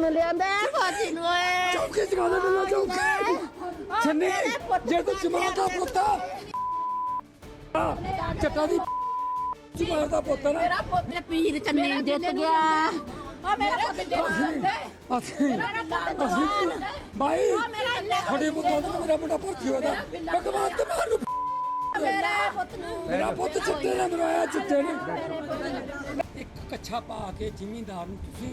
ਨੂੰ ਲਿਆਂਦਾ ਫੌਜੀ ਨੂੰ ਓਏ। ਚੌਕੇ ਚਗਾ ਦੇ ਨਾ ਚੌਕੇ ਛੰਨੀ ਜੇ ਤੂੰ ਜਮਾਤ ਦਾ। ਪੁੱਤਾ ਚੱਟਾ ਦੀ ਜਮਾਤ ਦਾ ਪੁੱਤ ਨਾ। ਮੇਰਾ ਪੁੱਤ ਪੀਰ ਚੰਨੀ ਜਿੱਤ ਗਿਆ। ਆ ਮੇਰਾ ਪੁੱਤ ਜਿੱਤ ਅਸੀਂ ਅਸੀਂ ਬਾਈ ਤੁਹਾਡੇ ਪੁੱਤਾਂ ਦਾ ਮੇਰਾ ਮੁੰਡਾ ਭਰਤੀ ਹੋਇਆ ਭਗਵਾਨ ਤੇ ਮਾਰੂ ਮੇਰਾ ਪੁੱਤ ਨੂੰ। ਮੇਰਾ ਪੁੱਤ ਚਿੱਟੇ ਨੇ ਮਰਵਾਇਆ ਚਿੱਟੇ ਨੇ। ਇੱਕ ਕੱਛਾ ਪਾ ਕੇ ਜ਼ਿਮੀਂਦਾਰ ਨੂੰ ਤੁਸੀਂ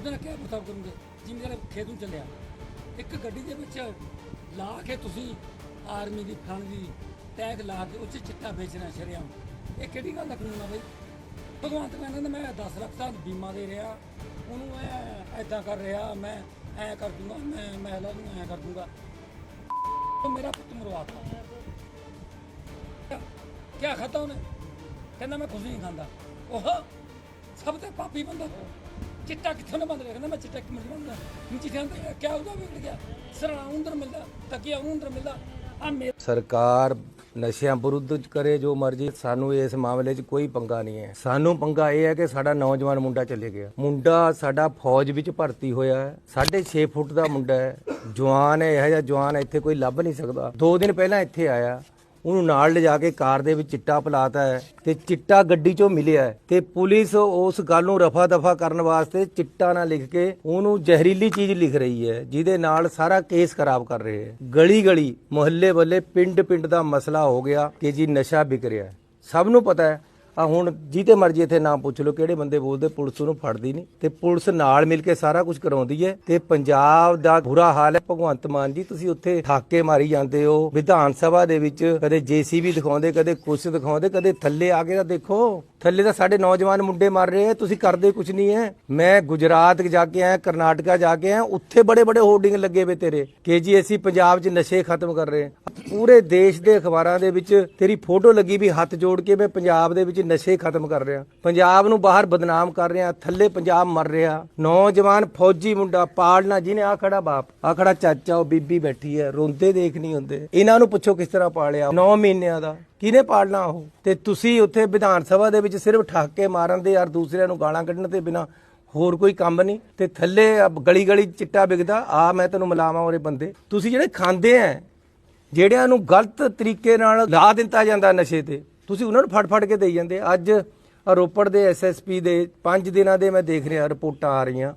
ਉਹਦੇ ਨਾਲ ਕਿਆ ਬਤਾਉ ਕਰੋਗੇ ਜਿਵੇਂ ਖੇਤ ਨੂੰ ਚੱਲਿਆ। ਇੱਕ ਗੱਡੀ ਦੇ ਵਿੱਚ ਲਾ ਕੇ ਤੁਸੀਂ ਆਰਮੀ ਦੀ ਫਣ ਦੀ ਟੈਗ ਲਾ ਕੇ ਉੱਚ ਚਿੱਟਾ ਵੇਚਣਾ ਸ਼ਰਿਆਮ। ਇਹ ਕਿਹੜੀ ਗੱਲ ਦਾ ਕਾਨੂੰਨ ਆ ਬਈ? ਭਗਵੰਤ ਮਾਨ ਕਹਿੰਦਾ ਮੈਂ 10 ਲੱਖ ਦਾ ਬੀਮਾ ਦੇ ਰਿਹਾ। ਉਹਨੂੰ ਐ ਐਦਾਂ ਕਰ ਰਿਹਾ, ਮੈਂ ਐ ਕਰ ਦੂੰਗਾ, ਮੈਂ ਮਹਿਲਾ ਨੂੰ ਐ ਕਰ ਦੂੰਗਾ। ਮੇਰਾ ਪੁੱਤ ਮਰਵਾਤਾ। ਕਿਆ ਖਾਤਾ ਉਹਨੇ? ਕਹਿੰਦਾ ਮੈਂ ਕੁਝ ਨਹੀਂ ਖਾਂਦਾ। ਉਹ ਸਭ ਤੋਂ ਪਾਪੀ ਬੰਦਾ ਚਿੱਟਾ ਕਿੱਥੋਂ ਨਾ ਬੰਦ ਰਿਹਾ ਮੈਂ ਚਿੱਟਾ ਕਿਵੇਂ ਬੰਦਾ ਨੀਚੇ ਜਾਂਦਾ ਕਿਆ ਉਹਦਾ ਵਿਗੜ ਗਿਆ ਸਰਾਂ ਉਂਦਰ ਮਿਲਦਾ ਤਕੀਆ ਉਂਦਰ ਮਿਲਦਾ। ਆ ਮੇਰੇ ਸਰਕਾਰ ਨਸ਼ਿਆਂ ਵਿਰੁੱਧ ਚ ਕਰੇ ਜੋ ਮਰਜ਼ੀ, ਸਾਨੂੰ ਇਸ ਮਾਮਲੇ 'ਚ ਕੋਈ ਪੰਗਾ ਨਹੀਂ ਹੈ। ਸਾਨੂੰ ਪੰਗਾ ਇਹ ਹੈ ਕਿ ਸਾਡਾ ਨੌਜਵਾਨ ਮੁੰਡਾ ਚਲੇ ਗਿਆ। ਮੁੰਡਾ ਸਾਡਾ ਫੌਜ ਵਿੱਚ ਭਰਤੀ ਹੋਇਆ ਹੈ। 6.5 ਫੁੱਟ ਦਾ ਮੁੰਡਾ ਹੈ। ਜਵਾਨ ਹੈ, ਇਹੋ ਜਿਹਾ ਜਵਾਨ ਇੱਥੇ ਕੋਈ ਲੱਭ ਨਹੀਂ ਸਕਦਾ। ਦੋ ਦਿਨ ਪਹਿਲਾਂ ਇੱਥੇ ਆਇਆ। ਉਹਨੂੰ ਨਾਲ ਲਿਜਾ ਕੇ ਕਾਰ ਦੇ ਵਿੱਚ ਚਿੱਟਾ ਪਲਾਤਾ ਹੈ ਤੇ ਚਿੱਟਾ ਗੱਡੀ 'ਚੋਂ ਮਿਲਿਆ ਹੈ ਤੇ ਪੁਲਿਸ ਉਸ ਗੱਲ ਨੂੰ ਰਫਾ ਦਫਾ ਕਰਨ ਵਾਸਤੇ ਚਿੱਟਾ ਨਾ ਲਿਖ ਕੇ ਉਹਨੂੰ ਜ਼ਹਿਰੀਲੀ ਚੀਜ਼ ਲਿਖ ਰਹੀ ਹੈ, ਜਿਹਦੇ ਨਾਲ ਸਾਰਾ ਕੇਸ ਖਰਾਬ ਕਰ ਰਹੇ ਹੈ। ਗਲੀ ਗਲੀ ਮੁਹੱਲੇ ਵੱਲੇ ਪਿੰਡ ਪਿੰਡ ਦਾ ਮਸਲਾ ਹੋ ਗਿਆ ਕਿ ਜੀ ਨਸ਼ਾ ਵਿਕ ਰਿਹਾ ਸਭ ਨੂੰ ਪਤਾ ਹੈ ਆ ਹੁਣ ਜਿਹਦੇ ਮਰਜ਼ੀ ਇੱਥੇ ਨਾਮ ਪੁੱਛ ਲਓ, ਕਿਹੜੇ ਬੰਦੇ ਬੋਲਦੇ, ਪੁਲਿਸ ਉਹਨੂੰ ਫੜਦੀ ਨਹੀਂ। ਤੇ ਪੁਲਿਸ ਨਾਲ ਮਿਲ ਕੇ ਸਾਰਾ ਕੁਝ ਕਰਾਉਂਦੀ ਹੈ। ਤੇ ਪੰਜਾਬ ਦਾ ਬੁਰਾ ਹਾਲ ਹੈ। ਭਗਵੰਤ ਮਾਨ ਜੀ, ਤੁਸੀਂ ਉੱਥੇ ਠਾਕੇ ਮਾਰੀ ਜਾਂਦੇ ਹੋ। ਵਿਧਾਨ ਸਭਾ ਦੇ ਵਿੱਚ ਕਦੇ ਜੀਸੀਬੀ ਦਿਖਾਉਂਦੇ, ਕਦੇ ਕੁਛ ਦਿਖਾਉਂਦੇ, ਕਦੇ ਥੱਲੇ ਆ ਕੇ ਤਾਂ ਦੇਖੋ। ਥੱਲੇ ਤਾਂ ਸਾਡੇ ਨੌਜਵਾਨ ਮੁੰਡੇ ਮਰ ਰਹੇ ਆ, ਤੁਸੀਂ ਕਰਦੇ ਕੁਝ ਨਹੀਂ ਹੈ ਮੈਂ ਗੁਜਰਾਤ ਜਾ ਕੇ ਆਇਆ, ਕਰਨਾਟਕਾ ਜਾ ਕੇ ਆਇਆ, ਉੱਥੇ ਬੜੇ ਬੜੇ ਹੋਰਡਿੰਗ ਲੱਗੇ ਵੇ ਤੇਰੇ। ਕਿ ਜੀ ਅਸੀਂ ਪੰਜਾਬ 'ਚ ਨਸ਼ੇ ਖਤਮ ਕਰ ਰਹੇ ਪੂਰੇ ਦੇਸ਼ ਦੇ ਅਖਬਾਰਾਂ ਦੇ ਵਿੱਚ ਤੇਰੀ ਫੋਟੋ ਲੱਗੀ ਵੀ ਹੱਥ ਜੋੜ ਕੇ ਮੈਂ ਪੰਜਾਬ ਦੇ ਵਿੱਚ ਨਸ਼ੇ ਖਤਮ ਕਰ ਰਿਹਾ। ਪੰਜਾਬ ਨੂੰ ਬਾਹਰ ਬਦਨਾਮ ਕਰ ਰਿਹਾ, ਥੱਲੇ ਪੰਜਾਬ ਮਰ ਰਿਹਾ। ਨੌਜਵਾਨ ਫੌਜੀ ਮੁੰਡਾ ਪਾਲਣਾ, ਜਿਹਨੇ ਆ ਖੜਾ ਬਾਪ ਆ ਖੜਾ ਚਾਚਾ, ਉਹ ਬੀਬੀ ਬੈਠੀ ਹੈ ਰੋਂਦੇ ਦੇਖ ਨਹੀਂ ਹੁੰਦੇ। ਇਹਨਾਂ ਨੂੰ ਪੁੱਛੋ ਕਿਸ ਤਰ੍ਹਾਂ ਪਾਲਿਆ। 9 ਮਹੀਨਿਆਂ ਦਾ ਕਿਹਨੇ ਪਾਲਣਾ ਉਹ? ਤੇ ਤੁਸੀਂ ਉੱਥੇ ਵਿਧਾਨ ਸਭਾ ਦੇ ਵਿੱਚ ਸਿਰਫ ਠਾਕੇ ਮਾਰਨ ਦੇ ਯਾਰ ਦੂਸਰਿਆਂ ਨੂੰ ਗਾਲਾਂ ਕੱਢਣ ਤੇ ਬਿਨਾ ਹੋਰ ਕੋਈ ਕੰਮ ਨਹੀਂ? ਤੇ ਥੱਲੇ ਗਲੀ ਗਲੀ ਚਿੱਟਾ ਵਿਕਦਾ, ਆ ਮੈਂ ਤੈਨੂੰ ਮਿਲਾਵਾਂ ਉਹਰੇ ਬੰਦੇ। ਤੁਸੀਂ ਜਿਹੜੇ ਖਾਂਦੇ ਆ ਜਿਹੜਿਆਂ ਨੂੰ ਗਲਤ ਤਰੀਕੇ ਨਾਲ ਲਾ ਦਿੱਤਾ ਜਾਂਦਾ ਨਸ਼ੇ ਤੇ, ਤੁਸੀਂ ਉਹਨਾਂ ਨੂੰ ਫੜ ਫੜ ਕੇ ਦੇਈ ਜਾਂਦੇ। ਅੱਜ ਰੋਪੜ ਦੇ ਐਸਐਸਪੀ ਦੇ 5 ਦਿਨਾਂ ਦੇ ਮੈਂ ਦੇਖ ਰਿਹਾ, ਰਿਪੋਰਟਾਂ ਆ ਰਹੀਆਂ।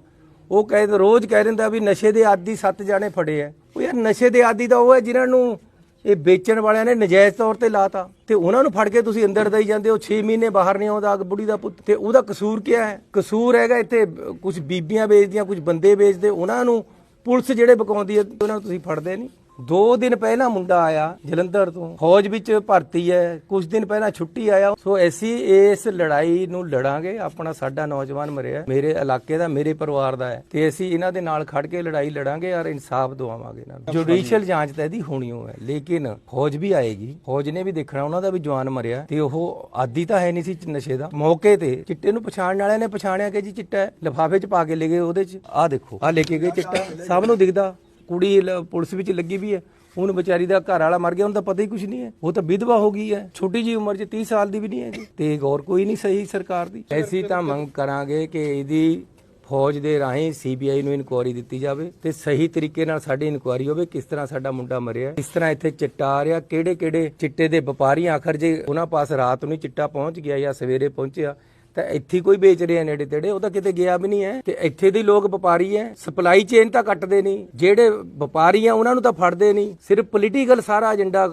ਉਹ ਕਹਿੰਦੇ ਰੋਜ਼ ਕਹਿ ਦਿੰਦਾ ਵੀ ਨਸ਼ੇ ਦੇ ਆਦੀ ਸੱਤ ਜਾਣੇ ਫੜੇ ਆ ਉਹ ਯਾਰ ਨਸ਼ੇ ਦੇ ਆਦੀ ਤਾਂ ਉਹ ਹੈ ਜਿਨ੍ਹਾਂ ਨੂੰ ਇਹ ਵੇਚਣ ਵਾਲਿਆਂ ਨੇ ਨਜਾਇਜ਼ ਤੌਰ ਤੇ ਲਾਤਾ। ਤੇ ਉਹਨਾਂ ਨੂੰ ਫੜ ਕੇ ਤੁਸੀਂ ਅੰਦਰ ਦਈ ਜਾਂਦੇ ਹੋ 6 ਮਹੀਨੇ ਬਾਹਰ ਨਹੀਂ ਆਉਂਦਾ ਅਗ ਬੁੜੀ ਦਾ ਪੁੱਤ। ਤੇ ਉਹਦਾ ਕਸੂਰ ਕੀ ਹੈ? ਕਸੂਰ ਹੈਗਾ ਇੱਥੇ ਕੁਝ ਬੀਬੀਆਂ ਵੇਚਦੀਆਂ ਕੁਝ ਬੰਦੇ ਵੇਚਦੇ, ਉਹਨਾਂ ਨੂੰ ਪੁਲਿਸ ਜਿਹੜੇ ਬਕਾਉਂਦੀ ਹੈ, ਉਹਨਾਂ ਨੂੰ ਤੁਸੀਂ ਫੜਦੇ ਨਹੀਂ। ਦੋ ਦਿਨ ਪਹਿਲਾਂ ਮੁੰਡਾ ਆਇਆ ਜਲੰਧਰ ਤੋਂ। ਫੌਜ ਵਿੱਚ ਭਰਤੀ ਹੈ ਕੁਝ ਦਿਨ ਪਹਿਲਾਂ ਛੁੱਟੀ ਆਇਆ। ਸੋ ਅਸੀਂ ਇਸ ਲੜਾਈ ਨੂੰ ਲੜਾਂਗੇ। ਆਪਣਾ ਸਾਡਾ ਨੌਜਵਾਨ ਮਰਿਆ ਮੇਰੇ ਇਲਾਕੇ ਦਾ, ਮੇਰੇ ਪਰਿਵਾਰ ਦਾ ਹੈ। ਤੇ ਅਸੀਂ ਇਹਨਾਂ ਦੇ ਨਾਲ ਖੜ ਕੇ ਲੜਾਈ ਲੜਾਂਗੇ ਔਰ ਇਨਸਾਫ ਦਵਾਵਾਂਗੇ ਇਹਨਾਂ ਨੂੰ। ਜੁਡੀਸ਼ੀਅਲ ਜਾਂਚ ਤਾਂ ਇਹਦੀ ਹੋਣੀ ਹੋ ਹੈ, ਲੇਕਿਨ ਫੌਜ ਵੀ ਆਏਗੀ। ਫੌਜ ਨੇ ਵੀ ਦੇਖਣਾ, ਉਹਨਾਂ ਦਾ ਵੀ ਜਵਾਨ ਮਰਿਆ ਤੇ ਉਹ ਆਦੀ ਤਾਂ ਹੈ ਨਹੀਂ ਸੀ ਨਸ਼ੇ ਦਾ। ਮੌਕੇ ਤੇ ਚਿੱਟੇ ਨੂੰ ਪਛਾਣਨ ਵਾਲਿਆਂ ਨੇ ਪਛਾਣਿਆ ਕਿ ਜੀ ਚਿੱਟਾ ਲਿਫਾਫੇ 'ਚ ਪਾ ਕੇ ਲੈ ਗਏ ਉਹਦੇ 'ਚ। ਆਹ ਦੇਖੋ, ਆਹ ਲੈ ਕੇ ਗਏ ਚਿੱਟਾ। ਸਭ ਨੂੰ ਦਿਖਦਾ। ਕੁੜੀ ਲ- ਪੁਲਿਸ ਵਿੱਚ ਲੱਗੀ ਵੀ ਹੈ। ਹੁਣ ਵਿਚਾਰੀ ਦਾ ਘਰ ਵਾਲਾ ਮਰ ਗਿਆ, ਉਹਨੂੰ ਤਾਂ ਪਤਾ ਹੀ ਕੁਝ ਨਹੀਂ ਹੈ। ਉਹ ਤਾਂ ਵਿਧਵਾ ਹੋ ਗਈ ਹੈ। ਛੋਟੀ ਜੀ ਉਮਰ 'ਚ 30 ਸਾਲ ਦੀ ਵੀ ਨਹੀਂ ਹੈ ਜੀ ਤੇ ਗੌਰ ਕੋਈ ਨਹੀਂ ਸਹੀ ਸਰਕਾਰ ਦੀ। ਐਸੀ ਤਾਂ ਮੰਗ ਕਰਾਂਗੇ ਕਿ ਇਹਦੀ ਫੌਜ ਦੇ ਰਾਹੀਂ ਸੀਬੀਆਈ ਨੂੰ ਇਨਕੁਆਰੀ ਦਿੱਤੀ ਜਾਵੇ ਤੇ ਸਹੀ ਤਰੀਕੇ ਨਾਲ ਸਾਡੀ ਇਨਕੁਆਰੀ ਹੋਵੇ, ਕਿਸ ਤਰ੍ਹਾਂ ਸਾਡਾ ਮੁੰਡਾ ਮਰਿਆ, ਕਿਸ ਤਰ੍ਹਾਂ ਇੱਥੇ ਚਿੱਟਾ ਆ ਰਿਹਾ ਕਿਹੜੇ ਕਿਹੜੇ ਚਿੱਟੇ ਦੇ ਵਪਾਰੀ ਆਖਰ ਜੇ ਉਹਨਾਂ ਪਾਸ ਰਾਤ ਨੂੰ ਹੀ ਚਿੱਟਾ ਪਹੁੰਚ ਗਿਆ ਜਾਂ ਸਵੇਰੇ ਪਹੁੰਚਿਆ ਤਾਂ ਇੱਥੇ ਕੋਈ ਵੇਚ ਰਿਹਾ ਨੇੜੇ ਤੇੜੇ, ਉਹ ਤਾਂ ਕਿਤੇ ਗਿਆ ਵੀ ਨਹੀਂ ਹੈ। ਤੇ ਇੱਥੇ ਦੇ ਲੋਕ ਵਪਾਰੀ ਹੈ ਸਪਲਾਈ ਚੇਨ ਤਾਂ ਕੱਟਦੇ ਨਹੀਂ। ਜਿਹੜੇ ਵਪਾਰੀ ਆ, ਉਹਨਾਂ ਨੂੰ ਤਾਂ ਫੜਦੇ ਨਹੀਂ। ਸਿਰਫ ਪੋਲੀਟੀਕਲ ਸਾਰਾ ਏਜੰਡਾ